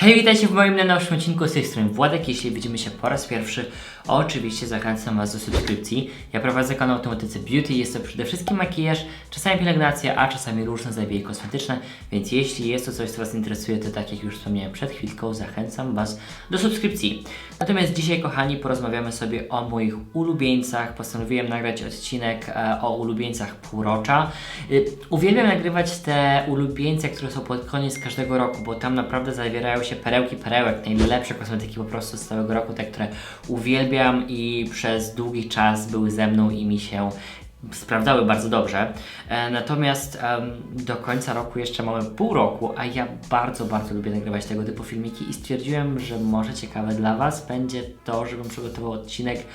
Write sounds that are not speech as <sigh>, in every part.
Hej, witajcie w moim najnowszym odcinku z tej strony Władek. Jeśli widzimy się po raz pierwszy, oczywiście zachęcam Was do subskrypcji. Ja prowadzę kanał Automatyce Beauty, jest to przede wszystkim makijaż, czasami pielęgnacja, a czasami różne zabiegi kosmetyczne, więc jeśli jest to coś, co Was interesuje, to tak jak już wspomniałem przed chwilką, zachęcam Was do subskrypcji. Natomiast dzisiaj, kochani, porozmawiamy sobie o moich ulubieńcach. Postanowiłem nagrać odcinek e, o ulubieńcach półrocza. Y, uwielbiam nagrywać te ulubieńce, które są pod koniec każdego roku, bo tam naprawdę zawierają się perełki perełek, najlepsze kosmetyki po prostu z całego roku, te, które uwielbiam i przez długi czas były ze mną i mi się sprawdzały bardzo dobrze. E, natomiast do końca roku jeszcze mamy pół roku, a ja bardzo, bardzo lubię nagrywać tego typu filmiki i stwierdziłem, że może ciekawe dla Was będzie to, żebym przygotował odcinek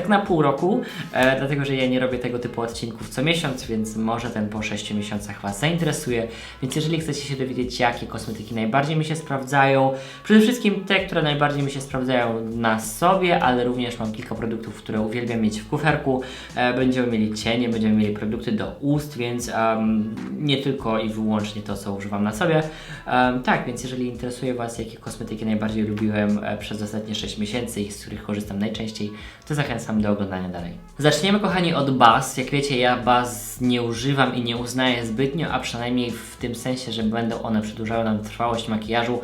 tak na pół roku, e, dlatego że ja nie robię tego typu odcinków co miesiąc, więc może ten po 6 miesiącach Was zainteresuje. Więc jeżeli chcecie się dowiedzieć, jakie kosmetyki najbardziej mi się sprawdzają, przede wszystkim te, które najbardziej mi się sprawdzają na sobie, ale również mam kilka produktów, które uwielbiam mieć w kuferku. E, będziemy mieli cienie, będziemy mieli produkty do ust, więc em, nie tylko i wyłącznie to, co używam na sobie. Em, tak, więc jeżeli interesuje Was, jakie kosmetyki najbardziej lubiłem e, przez ostatnie 6 miesięcy i z których korzystam najczęściej, to zachęcam do oglądania dalej. Zaczniemy, kochani, od baz. Jak wiecie, ja baz nie używam i nie uznaję zbytnio, a przynajmniej w tym sensie, że będą one przedłużały nam trwałość makijażu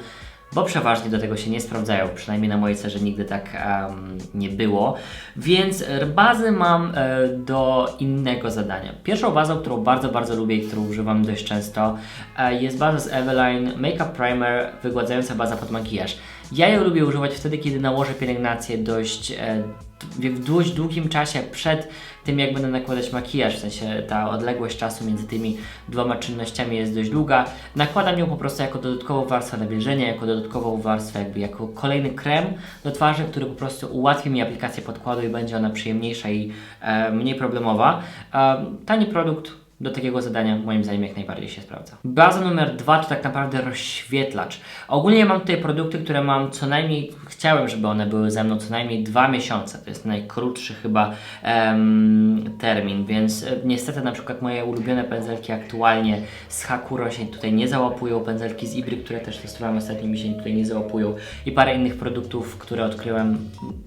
bo przeważnie do tego się nie sprawdzają, przynajmniej na mojej cerze nigdy tak em, nie było. Więc bazy mam e, do innego zadania. Pierwszą bazą, którą bardzo, bardzo lubię i którą używam dość często, e, jest baza z Eveline Makeup Primer, wygładzająca baza pod makijaż. Ja ją lubię używać wtedy, kiedy nałożę pielęgnację dość e, w dość długim czasie przed tym, jak będę nakładać makijaż, w sensie ta odległość czasu między tymi dwoma czynnościami jest dość długa. Nakładam ją po prostu jako dodatkową warstwę nawilżenia, jako dodatkową warstwę, jakby jako kolejny krem do twarzy, który po prostu ułatwi mi aplikację podkładu i będzie ona przyjemniejsza i e, mniej problemowa. E, tani produkt, do takiego zadania moim zdaniem jak najbardziej się sprawdza. Baza numer dwa to tak naprawdę rozświetlacz. Ogólnie mam tutaj produkty, które mam co najmniej, chciałem, żeby one były ze mną co najmniej dwa miesiące. To jest najkrótszy chyba em, termin, więc e, niestety na przykład moje ulubione pędzelki aktualnie z Hakuro się tutaj nie załapują, pędzelki z Ibry, które też testowałem ostatnio mi się tutaj nie załapują i parę innych produktów, które odkryłem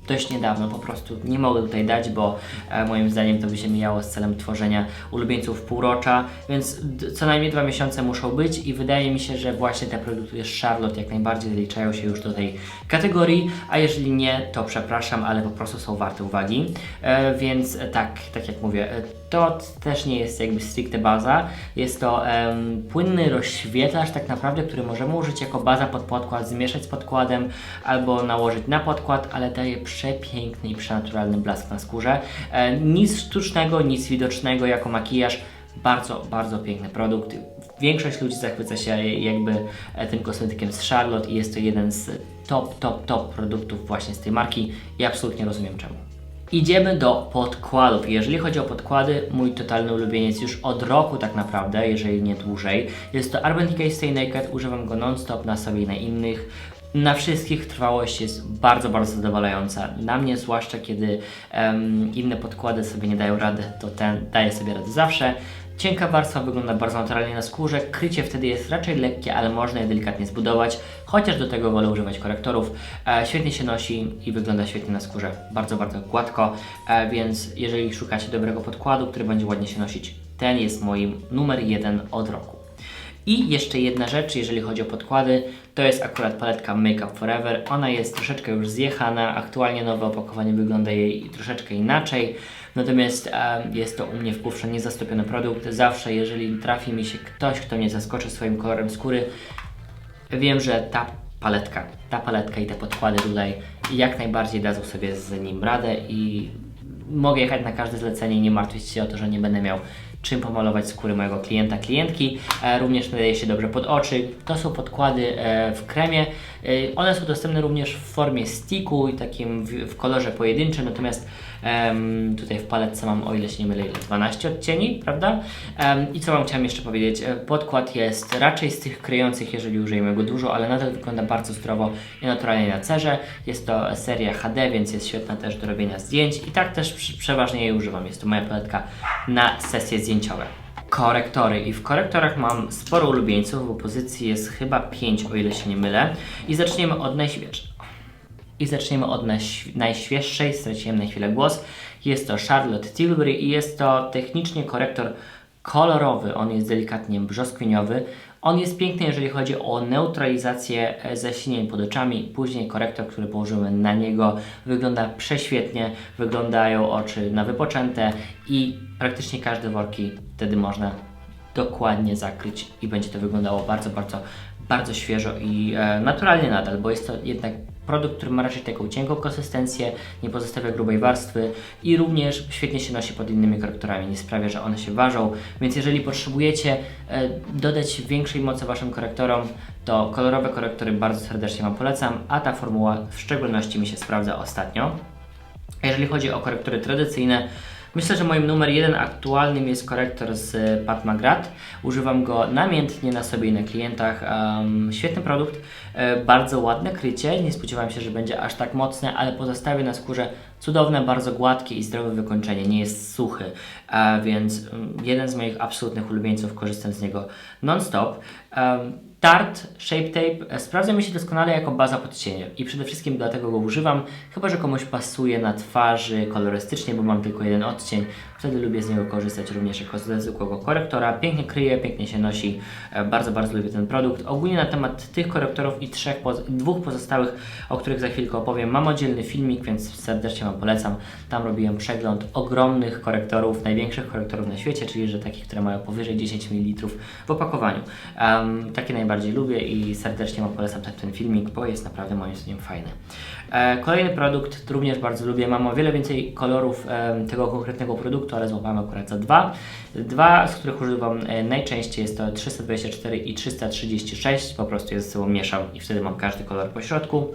dość niedawno, po prostu nie mogę tutaj dać, bo e, moim zdaniem to by się mijało z celem tworzenia ulubieńców półrocza, więc co najmniej dwa miesiące muszą być i wydaje mi się, że właśnie te produkty z Charlotte jak najbardziej zaliczają się już do tej kategorii, a jeżeli nie, to przepraszam, ale po prostu są warte uwagi, e, więc tak, tak jak mówię, e, to też nie jest jakby stricte baza, jest to em, płynny rozświetlacz tak naprawdę, który możemy użyć jako baza pod podkład, zmieszać z podkładem albo nałożyć na podkład, ale daje przepiękny i przenaturalny blask na skórze. E, nic sztucznego, nic widocznego jako makijaż, bardzo, bardzo piękny produkt. Większość ludzi zachwyca się jakby e, tym kosmetykiem z Charlotte i jest to jeden z top, top, top produktów właśnie z tej marki i absolutnie rozumiem czemu. Idziemy do podkładów. Jeżeli chodzi o podkłady, mój totalny ulubieniec już od roku tak naprawdę, jeżeli nie dłużej. Jest to Urban Decay Stay Naked, używam go non-stop na sobie i na innych. Na wszystkich trwałość jest bardzo, bardzo zadowalająca. Na mnie zwłaszcza, kiedy em, inne podkłady sobie nie dają rady, to ten daje sobie radę zawsze. Cienka warstwa wygląda bardzo naturalnie na skórze, krycie wtedy jest raczej lekkie, ale można je delikatnie zbudować, chociaż do tego wolę używać korektorów. E, świetnie się nosi i wygląda świetnie na skórze, bardzo, bardzo gładko, e, więc jeżeli szukacie dobrego podkładu, który będzie ładnie się nosić, ten jest moim numer jeden od roku. I jeszcze jedna rzecz, jeżeli chodzi o podkłady, to jest akurat paletka Make Up Forever. Ona jest troszeczkę już zjechana, aktualnie nowe opakowanie wygląda jej troszeczkę inaczej. Natomiast jest to u mnie w kufrze niezastopiony produkt. Zawsze, jeżeli trafi mi się ktoś, kto mnie zaskoczy swoim kolorem skóry, wiem, że ta paletka, ta paletka i te podkłady tutaj jak najbardziej dadzą sobie z nim radę i mogę jechać na każde zlecenie nie martwić się o to, że nie będę miał czym pomalować skóry mojego klienta, klientki. E, również nadaje się dobrze pod oczy. To są podkłady e, w kremie. E, one są dostępne również w formie sticku i takim w, w kolorze pojedynczym, natomiast em, tutaj w paletce mam, o ile się nie mylę, ile? 12 odcieni, prawda? Em, I co Wam chciałem jeszcze powiedzieć? E, Podkład jest raczej z tych kryjących, jeżeli użyjemy go dużo, ale nadal wygląda bardzo zdrowo i naturalnie na cerze. Jest to seria HD, więc jest świetna też do robienia zdjęć i tak też przeważnie jej używam. Jest to moja paletka na sesje zdjęciowe. korektory. I w korektorach mam sporo ulubieńców, bo pozycji jest chyba 5, o ile się nie mylę. I zaczniemy od najświeższej. I zaczniemy od najś- najświeższej, straciłem na chwilę głos. Jest to Charlotte Tilbury i jest to technicznie korektor kolorowy. On jest delikatnie brzoskwiniowy. On jest piękny, jeżeli chodzi o neutralizację e, zasileń pod oczami. Później korektor, który położymy na niego, wygląda prześwietnie. Wyglądają oczy na wypoczęte i praktycznie każde worki wtedy można dokładnie zakryć i będzie to wyglądało bardzo, bardzo, bardzo świeżo i e, naturalnie nadal, bo jest to jednak produkt, który ma raczej taką cienką konsystencję, nie pozostawia grubej warstwy i również świetnie się nosi pod innymi korektorami, nie sprawia, że one się ważą, więc jeżeli potrzebujecie e, dodać większej mocy Waszym korektorom, to kolorowe korektory bardzo serdecznie Wam polecam, a ta formuła w szczególności mi się sprawdza ostatnio. Jeżeli chodzi o korektory tradycyjne, myślę, że moim numer jeden aktualnym jest korektor z Pat McGrath. Używam go namiętnie na sobie i na klientach. Um, świetny produkt, e, bardzo ładne krycie. Nie spodziewałem się, że będzie aż tak mocne, ale pozostawia na skórze cudowne, bardzo gładkie i zdrowe wykończenie. Nie jest suchy, e, więc mm, jeden z moich absolutnych ulubieńców. Korzystam z niego non-stop. Um, Tarte Shape Tape e, sprawdza mi się doskonale jako baza pod i przede wszystkim dlatego go używam, chyba że komuś pasuje na twarzy kolorystycznie, bo mam tylko jeden odcień, wtedy lubię z niego korzystać również jako ze zwykłego korektora. Pięknie kryje, pięknie się nosi, e, bardzo, bardzo lubię ten produkt. Ogólnie na temat tych korektorów i trzech, dwóch pozostałych, o których za chwilkę opowiem, mam oddzielny filmik, więc serdecznie Wam polecam. Tam robiłem przegląd ogromnych korektorów, największych korektorów na świecie, czyli że takich, które mają powyżej 10 ml w opakowaniu. Em, takie najbardziej lubię i serdecznie Wam polecam ten, ten filmik, bo jest naprawdę moim zdaniem fajny. E, kolejny produkt również bardzo lubię. Mam o wiele więcej kolorów em, tego konkretnego produktu, ale złapałem akurat za dwa. Dwa, z których używam e, najczęściej jest to 324 i 336. Po prostu je ze sobą mieszam i wtedy mam każdy kolor po środku.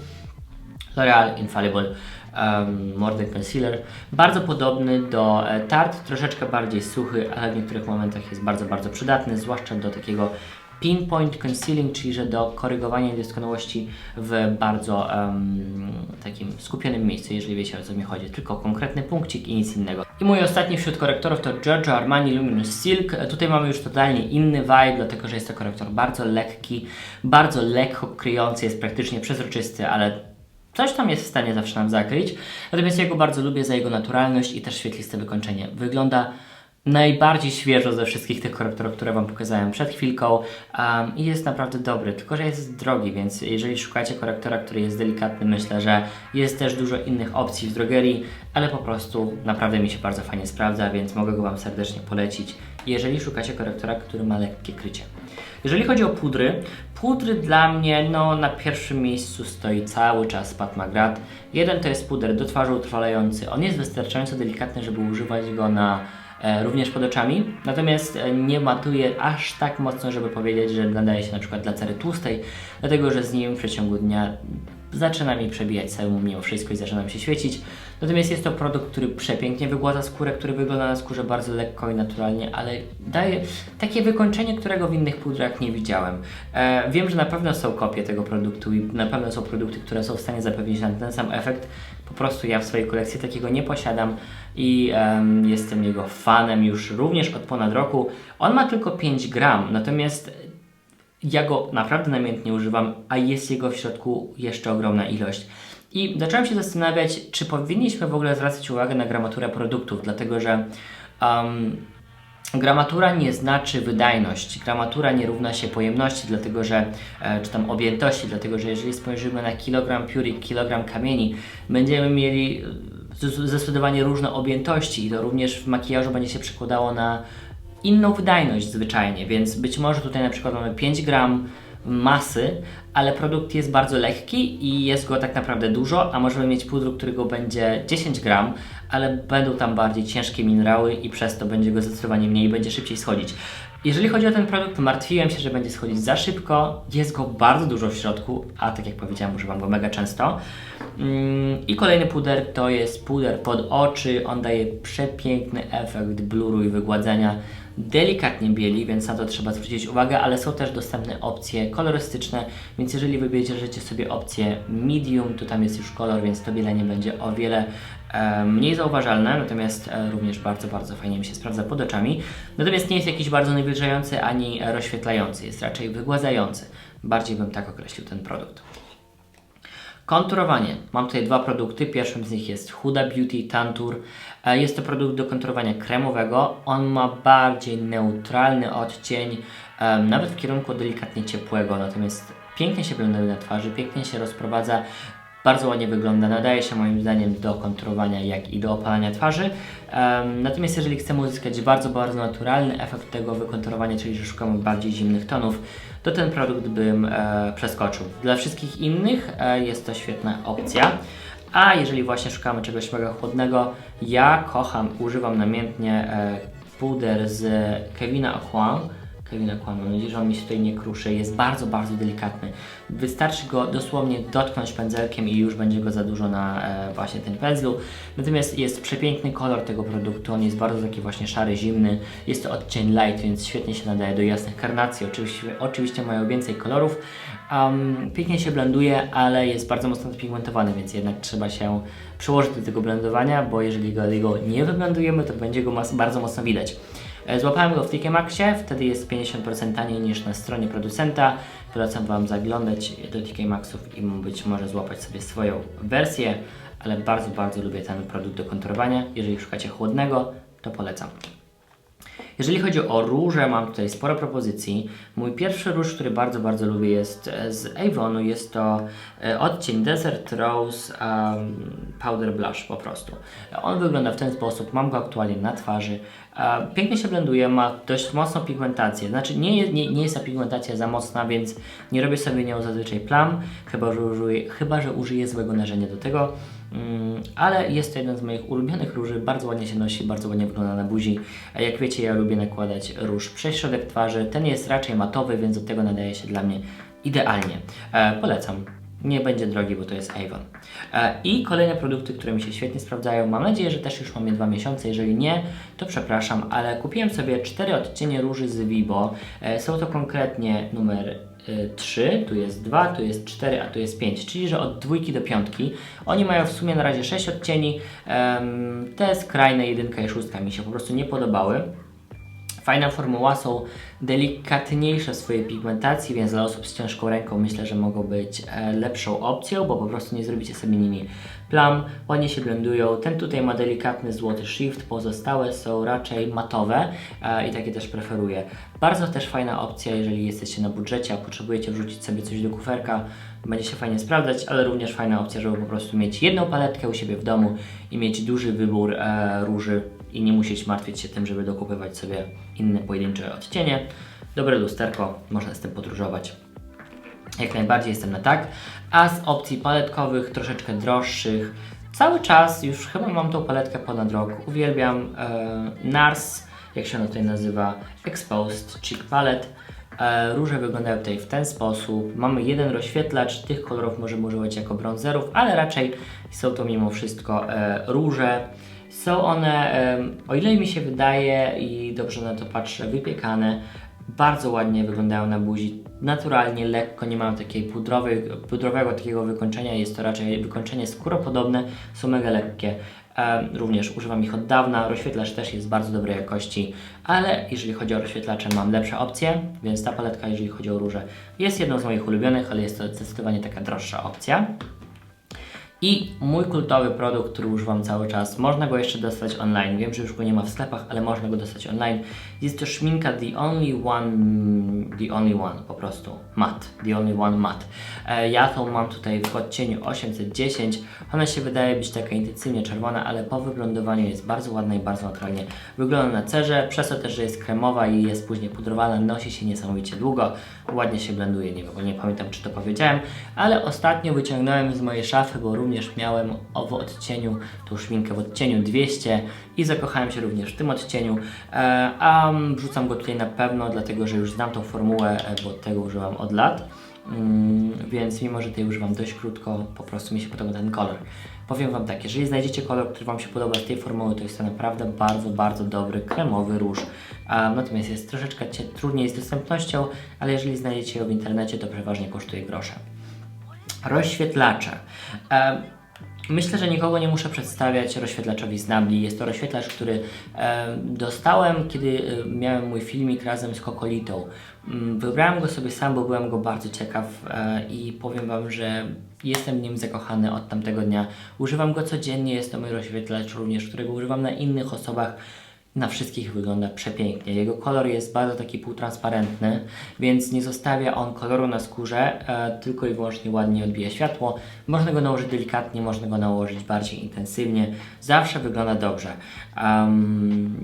L'Oreal Infallible um, Concealer. Bardzo podobny do e, Tarte, troszeczkę bardziej suchy, ale w niektórych momentach jest bardzo, bardzo przydatny, zwłaszcza do takiego pinpoint concealing, czyli że do korygowania niedoskonałości w bardzo em, takim skupionym miejscu, jeżeli wiecie o co mi chodzi, tylko konkretny punkcik i nic innego. I mój ostatni wśród korektorów to Giorgio Armani Luminous Silk. Tutaj mamy już totalnie inny vibe, dlatego że jest to korektor bardzo lekki, bardzo lekko kryjący, jest praktycznie przezroczysty, ale Coś tam jest w stanie zawsze nam zakryć. Natomiast ja go bardzo lubię za jego naturalność i też świetliste wykończenie. Wygląda najbardziej świeżo ze wszystkich tych korektorów, które Wam pokazałem przed chwilką um, i jest naprawdę dobry, tylko że jest drogi, więc jeżeli szukacie korektora, który jest delikatny, myślę, że jest też dużo innych opcji w drogerii, ale po prostu naprawdę mi się bardzo fajnie sprawdza, więc mogę go Wam serdecznie polecić, jeżeli szukacie korektora, który ma lekkie krycie. Jeżeli chodzi o pudry, pudry dla mnie no, na pierwszym miejscu stoi cały czas Pat McGrath. Jeden to jest puder do twarzy utrwalający. On jest wystarczająco delikatny, żeby używać go na również pod oczami, natomiast e, nie matuje aż tak mocno, żeby powiedzieć, że nadaje się na przykład dla cery tłustej, dlatego że z nim w przeciągu dnia zaczyna mi przebijać samemu mimo wszystko i zaczyna mi się świecić. Natomiast jest to produkt, który przepięknie wygładza skórę, który wygląda na skórze bardzo lekko i naturalnie, ale daje takie wykończenie, którego w innych pudrach nie widziałem. E, wiem, że na pewno są kopie tego produktu i na pewno są produkty, które są w stanie zapewnić nam ten sam efekt. Po prostu ja w swojej kolekcji takiego nie posiadam i em, jestem jego fanem już również od ponad roku. On ma tylko 5 gram, natomiast ja go naprawdę namiętnie używam, a jest jego w środku jeszcze ogromna ilość. I zacząłem się zastanawiać, czy powinniśmy w ogóle zwracać uwagę na gramaturę produktów, dlatego że um, gramatura nie znaczy wydajność, gramatura nie równa się pojemności, dlatego że, e, czy tam objętości, dlatego że jeżeli spojrzymy na kilogram pióry, kilogram kamieni, będziemy mieli e, zdecydowanie różne objętości i to również w makijażu będzie się przekładało na inną wydajność zwyczajnie, więc być może tutaj na przykład mamy 5 gram masy, ale produkt jest bardzo lekki i jest go tak naprawdę dużo, a możemy mieć pudru, którego będzie 10 gram, ale będą tam bardziej ciężkie minerały i przez to będzie go zdecydowanie mniej i będzie szybciej schodzić. Jeżeli chodzi o ten produkt, martwiłem się, że będzie schodzić za szybko. Jest go bardzo dużo w środku, a tak jak powiedziałem, używam go mega często. Mm, I kolejny puder to jest puder pod oczy. On daje przepiękny efekt bluru i wygładzenia. delikatnie bieli, więc na to trzeba zwrócić uwagę, ale są też dostępne opcje kolorystyczne, więc jeżeli wybierzecie sobie opcję medium, to tam jest już kolor, więc to bielenie będzie o wiele mniej zauważalne, natomiast e, również bardzo, bardzo fajnie mi się sprawdza pod oczami. Natomiast nie jest jakiś bardzo nawilżający ani rozświetlający, jest raczej wygładzający. Bardziej bym tak określił ten produkt. Konturowanie. Mam tutaj dwa produkty. Pierwszym z nich jest Huda Beauty Tantur. E, Jest to produkt do konturowania kremowego. On ma bardziej neutralny odcień, nawet w kierunku delikatnie ciepłego, natomiast pięknie się blenduje na twarzy, pięknie się rozprowadza, bardzo ładnie wygląda, nadaje się moim zdaniem do konturowania, jak i do opalania twarzy. Em, natomiast jeżeli chcemy uzyskać bardzo, bardzo naturalny efekt tego wykonturowania, czyli że szukamy bardziej zimnych tonów, to ten produkt bym e, przeskoczył. Dla wszystkich innych e, jest to świetna opcja. A jeżeli właśnie szukamy czegoś mega chłodnego, ja kocham, używam namiętnie e, puder z Kevina Aquan. Kevina Aquan, mam nadzieję, że on mi się tutaj nie kruszy. Jest bardzo, bardzo delikatny. Wystarczy go dosłownie dotknąć pędzelkiem i już będzie go za dużo na e, właśnie tym pędzlu. Natomiast jest przepiękny kolor tego produktu. On jest bardzo taki właśnie szary, zimny. Jest to odcień light, więc świetnie się nadaje do jasnych karnacji. Oczywiście, oczywiście mają więcej kolorów. Um, pięknie się blenduje, ale jest bardzo mocno pigmentowany, więc jednak trzeba się przyłożyć do tego blendowania, bo jeżeli go, go nie wyblendujemy, to będzie go bardzo mocno widać. E, Złapałem go w TK Maxie, wtedy jest 50% taniej niż na stronie producenta. Polecam Wam zaglądać do TK Maxów i być może złapać sobie swoją wersję, ale bardzo, bardzo lubię ten produkt do kontrolowania. Jeżeli szukacie chłodnego, to polecam. Jeżeli chodzi o róże, mam tutaj sporo propozycji. Mój pierwszy róż, który bardzo, bardzo lubię jest e, z Avonu. Jest to e, odcień Desert Rose um, Powder Blush po prostu. On wygląda w ten sposób, mam go aktualnie na twarzy. Pięknie się blenduje, ma dość mocną pigmentację. Znaczy nie, nie, nie jest ta pigmentacja za mocna, więc nie robię sobie nią zazwyczaj plam, chyba że użyję, chyba, że użyję złego narzędzia do tego. Mm, ale jest to jeden z moich ulubionych róży, bardzo ładnie się nosi, bardzo ładnie wygląda na buzi. Jak wiecie, ja lubię nakładać róż przez środek twarzy. Ten jest raczej matowy, więc do tego nadaje się dla mnie idealnie. E, polecam. Nie będzie drogi, bo to jest Avon. E, I kolejne produkty, które mi się świetnie sprawdzają. Mam nadzieję, że też już mam je dwa miesiące. Jeżeli nie, to przepraszam, ale kupiłem sobie cztery odcienie róży z Vibo. E, są to konkretnie numer y, 3, tu jest 2, tu jest 4, a tu jest 5, czyli że od dwójki do piątki. Oni mają w sumie na razie 6 odcieni. Te skrajne jedynka i szóstka mi się po prostu nie podobały. Fajna formuła, są delikatniejsze w swojej pigmentacji, więc dla osób z ciężką ręką myślę, że mogą być e, lepszą opcją, bo po prostu nie zrobicie sobie nimi plam, ładnie się blendują. Ten tutaj ma delikatny złoty shift, pozostałe są raczej matowe e, i takie też preferuję. Bardzo też fajna opcja, jeżeli jesteście na budżecie, a potrzebujecie wrzucić sobie coś do kuferka, będzie się fajnie sprawdzać, ale również fajna opcja, żeby po prostu mieć jedną paletkę u siebie w domu i mieć duży wybór e, róży i nie musieć martwić się tym, żeby dokupywać sobie inne pojedyncze odcienie. Dobre lusterko, można z tym podróżować. Jak najbardziej jestem na tak. A z opcji paletkowych, troszeczkę droższych, cały czas już chyba mam tą paletkę ponad rok. Uwielbiam e, NARS, jak się ona tutaj nazywa, Exposed Cheek Palette. E, róże wyglądają tutaj w ten sposób. Mamy jeden rozświetlacz, tych kolorów możemy używać jako bronzerów, ale raczej są to mimo wszystko e, róże. Są one, o ile mi się wydaje i dobrze na to patrzę, wypiekane. Bardzo ładnie wyglądają na buzi, naturalnie, lekko, nie mają takiej pudrowej, pudrowego takiego wykończenia, jest to raczej wykończenie skóropodobne, są mega lekkie. Również używam ich od dawna, rozświetlacz też jest bardzo dobrej jakości, ale jeżeli chodzi o rozświetlacze mam lepsze opcje, więc ta paletka, jeżeli chodzi o róże, jest jedną z moich ulubionych, ale jest to zdecydowanie taka droższa opcja. I mój kultowy produkt, który używam cały czas, można go jeszcze dostać online. Wiem, że już go nie ma w sklepach, ale można go dostać online. Jest to szminka The Only One, The Only One po prostu, matte, The Only One matte. E, ja tą mam tutaj w odcieniu 810. Ona się wydaje być taka intensywnie czerwona, ale po wyblendowaniu jest bardzo ładna i bardzo naturalnie wygląda na cerze, przez to też, że jest kremowa i jest później pudrowana, nosi się niesamowicie długo, ładnie się blenduje, nie, nie pamiętam czy to powiedziałem, ale ostatnio wyciągnąłem z mojej szafy, bo również miałem o w odcieniu, tą szminkę w odcieniu 200 i zakochałem się również w tym odcieniu, e, a mm, wrzucam go tutaj na pewno, dlatego że już znam tą formułę, e, bo tego używam od lat. Mm, więc mimo, że tutaj używam dość krótko, po prostu mi się podoba ten kolor. Powiem Wam tak, jeżeli znajdziecie kolor, który Wam się podoba z tej formuły, to jest to naprawdę bardzo, bardzo dobry kremowy róż. A, natomiast jest troszeczkę trudniej z dostępnością, ale jeżeli znajdziecie ją w internecie, to przeważnie kosztuje grosze. Rozświetlacze. Myślę, że nikogo nie muszę przedstawiać rozświetlaczowi z Nabli. Jest to rozświetlacz, który e, dostałem, kiedy e, miałem mój filmik razem z Kokolitą. Mm, Wybrałem go sobie sam, bo byłem go bardzo ciekaw e, i powiem Wam, że jestem w nim zakochany od tamtego dnia. Używam go codziennie, jest to mój rozświetlacz również, którego używam na innych osobach. Na wszystkich wygląda przepięknie. Jego kolor jest bardzo taki półtransparentny, więc nie zostawia on koloru na skórze, e, tylko i wyłącznie ładnie odbija światło. Można go nałożyć delikatnie, można go nałożyć bardziej intensywnie. Zawsze wygląda dobrze. Am,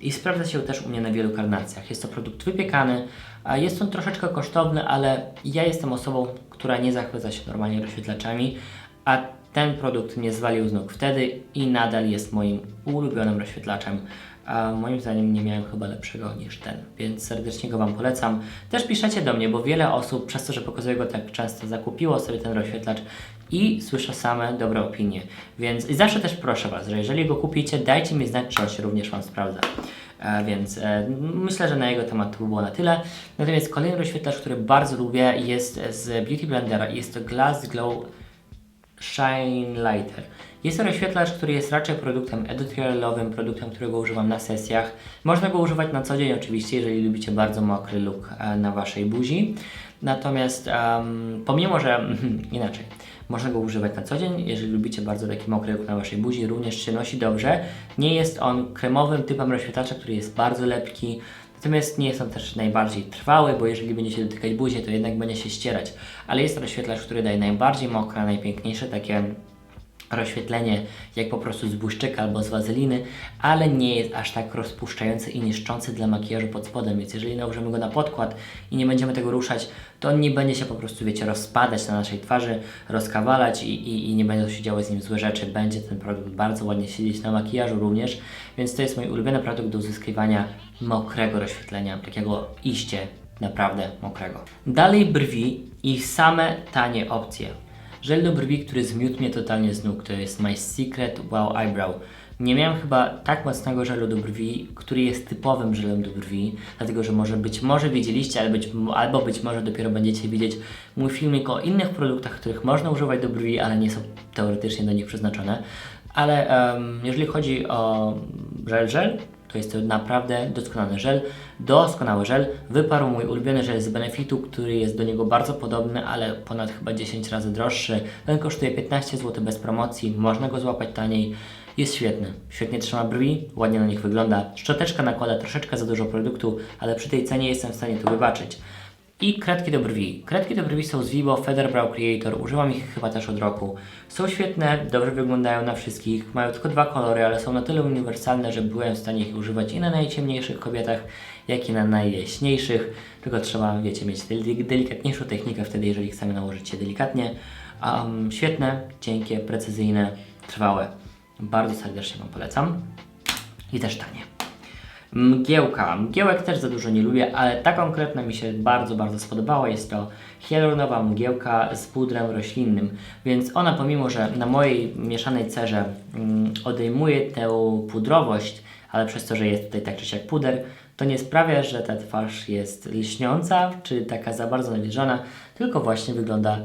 I sprawdza się też u mnie na wielu karnacjach. Jest to produkt wypiekany, jest on troszeczkę kosztowny, ale ja jestem osobą, która nie zachwyca się normalnie rozświetlaczami, a ten produkt mnie zwalił z nóg wtedy i nadal jest moim ulubionym rozświetlaczem. A moim zdaniem nie miałem chyba lepszego niż ten, więc serdecznie go Wam polecam. Też piszecie do mnie, bo wiele osób przez to, że pokazuję go tak często, zakupiło sobie ten rozświetlacz i słyszę same dobre opinie. Więc i zawsze też proszę Was, że jeżeli go kupicie, dajcie mi znać, czy on się również Wam sprawdza. E, więc e, myślę, że na jego temat to by było na tyle. Natomiast kolejny rozświetlacz, który bardzo lubię jest z Beauty Blendera. Jest to Glass Glow Shine Lighter. Jest to rozświetlacz, który jest raczej produktem editorialowym, produktem, którego używam na sesjach. Można go używać na co dzień oczywiście, jeżeli lubicie bardzo mokry look e, na Waszej buzi. Natomiast em, pomimo, że <laughs> inaczej, można go używać na co dzień, jeżeli lubicie bardzo taki mokry look na Waszej buzi, również się nosi dobrze. Nie jest on kremowym typem rozświetlacza, który jest bardzo lepki, Natomiast nie jest on też najbardziej trwały, bo jeżeli będziecie dotykać buzi, to jednak będzie się ścierać. Ale jest to rozświetlacz, który daje najbardziej mokre, najpiękniejsze takie rozświetlenie, jak po prostu z błyszczyka albo z wazeliny, ale nie jest aż tak rozpuszczający i niszczący dla makijażu pod spodem, więc jeżeli nałożymy go na podkład i nie będziemy tego ruszać, to on nie będzie się po prostu, wiecie, rozpadać na naszej twarzy, rozkawalać i, i, i nie będą się działy z nim złe rzeczy. Będzie ten produkt bardzo ładnie siedzieć na makijażu również, więc to jest mój ulubiony produkt do uzyskiwania mokrego rozświetlenia, takiego iście naprawdę mokrego. Dalej brwi i same tanie opcje. Żel do brwi, który zmiótł mnie totalnie z nóg, to jest My Secret Wow Eyebrow. Nie miałem chyba tak mocnego żelu do brwi, który jest typowym żelem do brwi, dlatego że może być może wiedzieliście, albo być, albo być może dopiero będziecie widzieć mój filmik o innych produktach, których można używać do brwi, ale nie są teoretycznie do nich przeznaczone. Ale em, jeżeli chodzi o żel żel, to jest to naprawdę doskonały żel. Doskonały żel. Wyparł mój ulubiony żel z Benefitu, który jest do niego bardzo podobny, ale ponad chyba 10 razy droższy. Ten kosztuje 15 zł bez promocji, można go złapać taniej. Jest świetny. Świetnie trzyma brwi, ładnie na nich wygląda. Szczoteczka nakłada troszeczkę za dużo produktu, ale przy tej cenie jestem w stanie to wybaczyć. I kredki do brwi. Kredki do brwi są z Vivo Feather Brow Creator. Używam ich chyba też od roku. Są świetne, dobrze wyglądają na wszystkich. Mają tylko dwa kolory, ale są na tyle uniwersalne, że byłem w stanie ich używać i na najciemniejszych kobietach, jak i na najjaśniejszych. Tylko trzeba, wiecie, mieć del- delikatniejszą technikę wtedy, jeżeli chcemy nałożyć się delikatnie. Um, świetne, cienkie, precyzyjne, trwałe. Bardzo serdecznie Wam polecam. I też tanie. Mgiełka. Mgiełek też za dużo nie lubię, ale ta konkretna mi się bardzo, bardzo spodobała. Jest to hialuronowa mgiełka z pudrem roślinnym, więc ona pomimo, że na mojej mieszanej cerze mm, odejmuje tę pudrowość, ale przez to, że jest tutaj tak czy siak puder, to nie sprawia, że ta twarz jest lśniąca, czy taka za bardzo nawilżona, tylko właśnie wygląda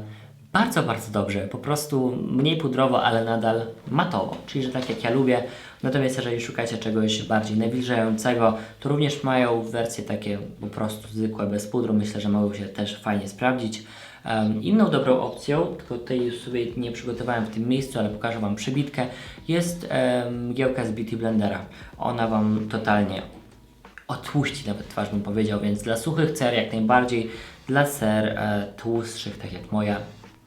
bardzo, bardzo dobrze. Po prostu mniej pudrowo, ale nadal matowo. Czyli, że tak jak ja lubię. Natomiast jeżeli szukacie czegoś bardziej nawilżającego, to również mają wersje takie po prostu zwykłe, bez pudru. Myślę, że mogą się też fajnie sprawdzić. Um, inną dobrą opcją, tylko już sobie nie przygotowałem w tym miejscu, ale pokażę Wam przybitkę, jest um, mgiełka z Beauty Blendera. Ona Wam totalnie otłuści nawet twarz bym powiedział, więc dla suchych cer jak najbardziej, dla ser e, tłustszych, tak jak moja,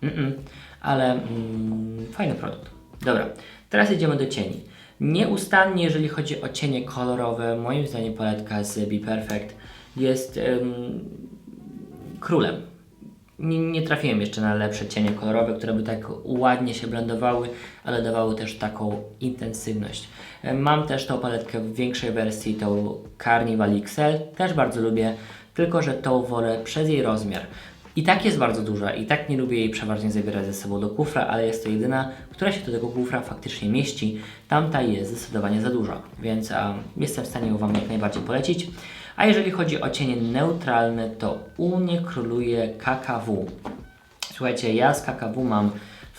mm ale mm, fajny produkt. Dobra, teraz jedziemy do cieni. Nieustannie, jeżeli chodzi o cienie kolorowe, moim zdaniem paletka z Be Perfect jest em, królem. Nie, nie trafiłem jeszcze na lepsze cienie kolorowe, które by tak ładnie się blendowały, ale dawały też taką intensywność. Mam też tą paletkę w większej wersji, tą Carnival XL, też bardzo lubię, tylko że tą wolę przez jej rozmiar. I tak jest bardzo duża i tak nie lubię jej przeważnie zabierać ze sobą do kufra, ale jest to jedyna, która się do tego kufra faktycznie mieści. Tamta jest zdecydowanie za duża, więc um, jestem w stanie ją Wam jak najbardziej polecić. A jeżeli chodzi o cienie neutralne, to u mnie króluje KKW. Słuchajcie, ja z KKW mam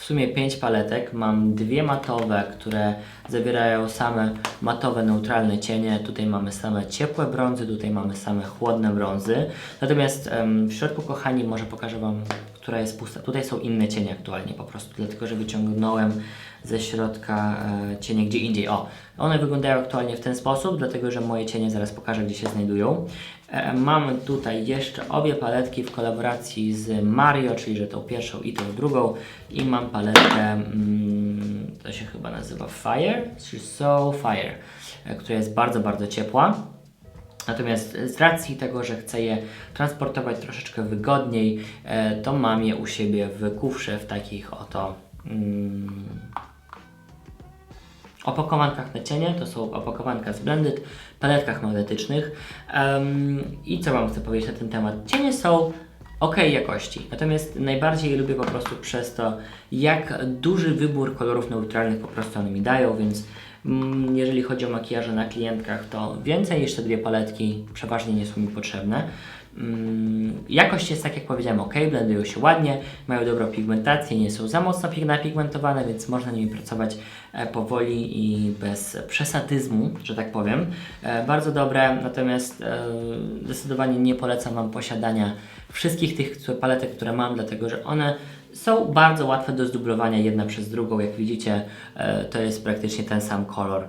w sumie 5 paletek. Mam dwie matowe, które zawierają same matowe, neutralne cienie. Tutaj mamy same ciepłe brązy, tutaj mamy same chłodne brązy. Natomiast em, w środku, kochani, może pokażę Wam, która jest pusta. Tutaj są inne cienie aktualnie po prostu, dlatego że wyciągnąłem ze środka e, cienie gdzie indziej. O, one wyglądają aktualnie w ten sposób, dlatego że moje cienie zaraz pokażę, gdzie się znajdują. E, mamy tutaj jeszcze obie paletki w kolaboracji z Mario, czyli że tą pierwszą i tą drugą. I mam paletkę, mm, to się chyba nazywa Fire, czy So Fire, e, która jest bardzo, bardzo ciepła. Natomiast z racji tego, że chcę je transportować troszeczkę wygodniej, e, to mam je u siebie w kufrze w takich oto mm, opakowankach na cienie. To są opakowanka z Blended, paletkach magnetycznych. Em, I co Wam chcę powiedzieć na ten temat? Cienie są ok jakości, natomiast najbardziej lubię po prostu przez to, jak duży wybór kolorów neutralnych po prostu one mi dają, więc mm, jeżeli chodzi o makijaże na klientkach, to więcej niż te dwie paletki przeważnie nie są mi potrzebne. Mm, Jakość jest tak jak powiedziałem ok, blendują się ładnie, mają dobrą pigmentację, nie są za mocno pig- napigmentowane, więc można nimi pracować e, powoli i bez przesadyzmu, że tak powiem. E, Bardzo dobre, natomiast e, zdecydowanie nie polecam Wam posiadania wszystkich tych paletek, które mam, dlatego że one są bardzo łatwe do zdublowania jedna przez drugą. Jak widzicie, to jest praktycznie ten sam kolor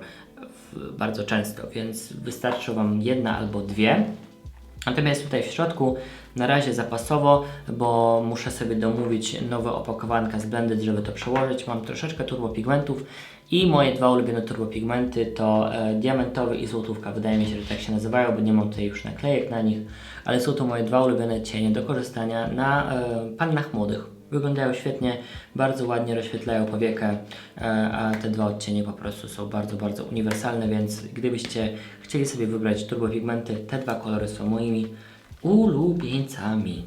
bardzo często, więc wystarczy Wam jedna albo dwie. Natomiast tutaj w środku na razie zapasowo, bo muszę sobie domówić nowe opakowanka z Blended, żeby to przełożyć. Mam troszeczkę turbopigmentów i moje dwa ulubione turbopigmenty to e, diamentowy i złotówka. Wydaje mi się, że tak się nazywają, bo nie mam tutaj już naklejek na nich, ale są to moje dwa ulubione cienie do korzystania na e, pannach młodych. Wyglądają świetnie, bardzo ładnie rozświetlają powiekę, e, a te dwa odcienie po prostu są bardzo, bardzo uniwersalne, więc gdybyście chcieli sobie wybrać turbopigmenty, te dwa kolory są moimi ulubieńcami.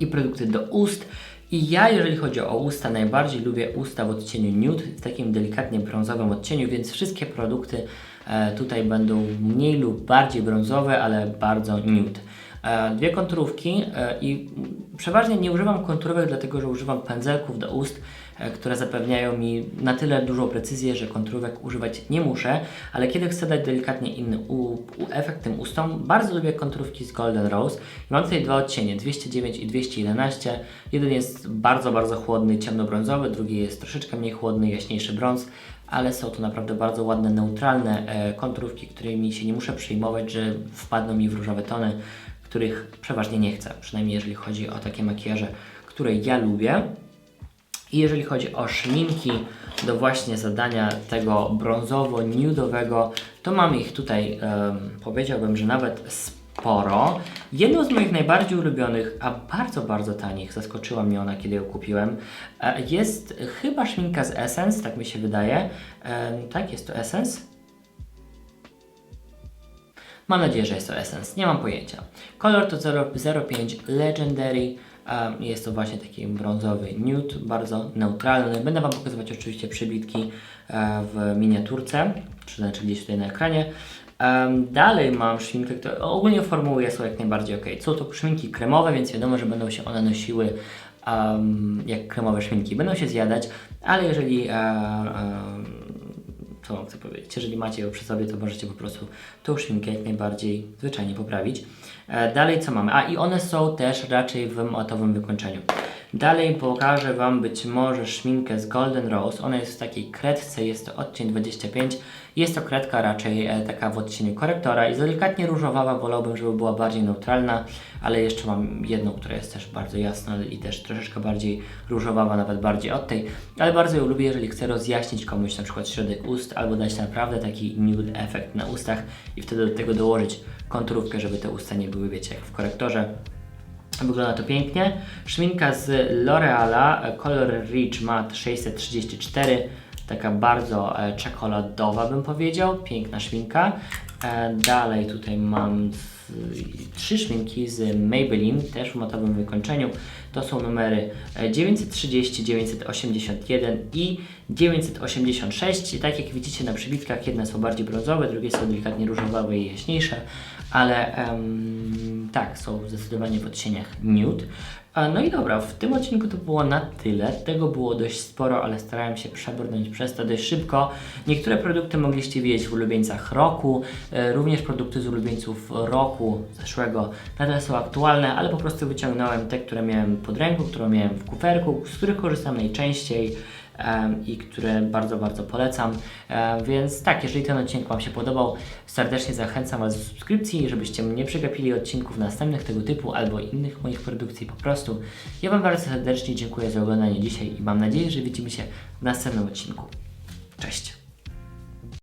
I produkty do ust. I ja, jeżeli chodzi o usta, najbardziej lubię usta w odcieniu nude, w takim delikatnie brązowym odcieniu, więc wszystkie produkty e, tutaj będą mniej lub bardziej brązowe, ale bardzo nude. E, dwie konturówki e, i przeważnie nie używam konturówek, dlatego że używam pędzelków do ust, e, które zapewniają mi na tyle dużą precyzję, że konturówek używać nie muszę, ale kiedy chcę dać delikatnie inny efekt tym ustom, bardzo lubię konturówki z Golden Rose. Mam tutaj dwa odcienie, 209 i 211. Jeden jest bardzo, bardzo chłodny, ciemnobrązowy, drugi jest troszeczkę mniej chłodny, jaśniejszy brąz, ale są to naprawdę bardzo ładne, neutralne konturówki, którymi się nie muszę przejmować, że wpadną mi w różowe tony, których przeważnie nie chcę, przynajmniej jeżeli chodzi o takie makijaże, które ja lubię. I jeżeli chodzi o szminki do właśnie zadania tego brązowo-nudowego, to mam ich tutaj, em, powiedziałbym, że nawet sporo. Jedną z moich najbardziej ulubionych, a bardzo, bardzo tanich, zaskoczyła mnie ona, kiedy ją kupiłem, e, jest chyba szminka z Essence, tak mi się wydaje. Em, tak, jest to Essence. Mam nadzieję, że jest to Essence, nie mam pojęcia. Kolor to 0- 05 Legendary. Um, jest to właśnie taki brązowy nude, bardzo neutralny. Będę Wam pokazywać oczywiście przybitki e, w miniaturce, czy znaczy gdzieś tutaj na ekranie. Em, dalej mam szminkę, która ogólnie formuły są jak najbardziej ok. Są to szminki kremowe, więc wiadomo, że będą się one nosiły em, jak kremowe szminki. Będą się zjadać, ale jeżeli e, em, co mam chcę powiedzieć, jeżeli macie ją przy sobie, to możecie po prostu tą szminkę jak najbardziej zwyczajnie poprawić. E, dalej co mamy? A i one są też raczej w matowym wykończeniu. Dalej pokażę Wam być może szminkę z Golden Rose. Ona jest w takiej kredce, jest to odcień 25. Jest to kredka raczej e, taka w odcieniu korektora i delikatnie różowawa. Wolałbym, żeby była bardziej neutralna, ale jeszcze mam jedną, która jest też bardzo jasna i też troszeczkę bardziej różowawa, nawet bardziej od tej. Ale bardzo ją lubię, jeżeli chcę rozjaśnić komuś na przykład środek ust albo dać naprawdę taki nude efekt na ustach i wtedy do tego dołożyć konturówkę, żeby te usta nie były, wiecie, jak w korektorze. Wygląda to pięknie. Szminka z L'Oreala e, Color Rich Matte 634. Taka bardzo e, czekoladowa bym powiedział. Piękna szminka. E, dalej tutaj mam trzy szminki z Maybelline, też w matowym wykończeniu. To są numery e, 930, 981 i 986. I tak jak widzicie na przybitkach, jedne są bardziej brązowe, drugie są delikatnie różowawe i jaśniejsze, ale tak, są zdecydowanie w odcieniach nude. No i dobra, w tym odcinku to było na tyle. Tego było dość sporo, ale starałem się przebrnąć przez to dość szybko. Niektóre produkty mogliście widzieć w ulubieńcach roku, e, również produkty z ulubieńców roku zeszłego nadal są aktualne, ale po prostu wyciągnąłem te, które miałem pod ręką, które miałem w kuferku, z których korzystam najczęściej i które bardzo, bardzo polecam. Więc tak, jeżeli ten odcinek Wam się podobał, serdecznie zachęcam Was do subskrypcji, żebyście nie przegapili odcinków następnych tego typu albo innych moich produkcji po prostu. Ja Wam bardzo serdecznie dziękuję za oglądanie dzisiaj i mam nadzieję, że widzimy się w następnym odcinku. Cześć!